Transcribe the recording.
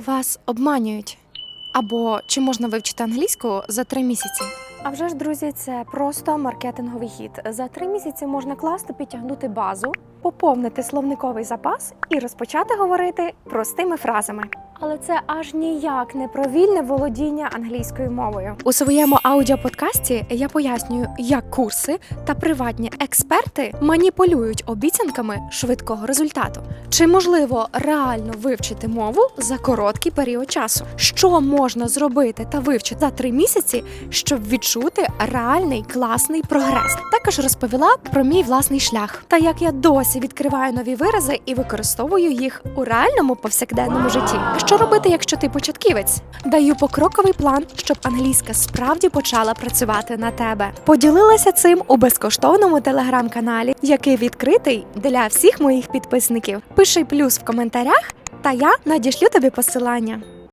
вас обманюють? Або чи можна вивчити англійську за три місяці? А вже ж, друзі, це просто маркетинговий хід. За три місяці можна класно підтягнути базу, поповнити словниковий запас і розпочати говорити простими фразами. Але це аж ніяк не про вільне володіння англійською мовою. У своєму аудіоподкасті я пояснюю, як курси та приватні експерти маніпулюють обіцянками швидкого результату. Чи можливо реально вивчити мову за короткий період часу? Що можна зробити та вивчити за три місяці, щоб відчути реальний класний прогрес? Також розповіла про мій власний шлях та як я досі відкриваю нові вирази і використовую їх у реальному повсякденному житті. Що робити, якщо ти початківець? Даю покроковий план, щоб англійська справді почала працювати на тебе. Поділилася цим у безкоштовному телеграм-каналі, який відкритий для всіх моїх підписників. Пиши плюс в коментарях, та я надішлю тобі посилання.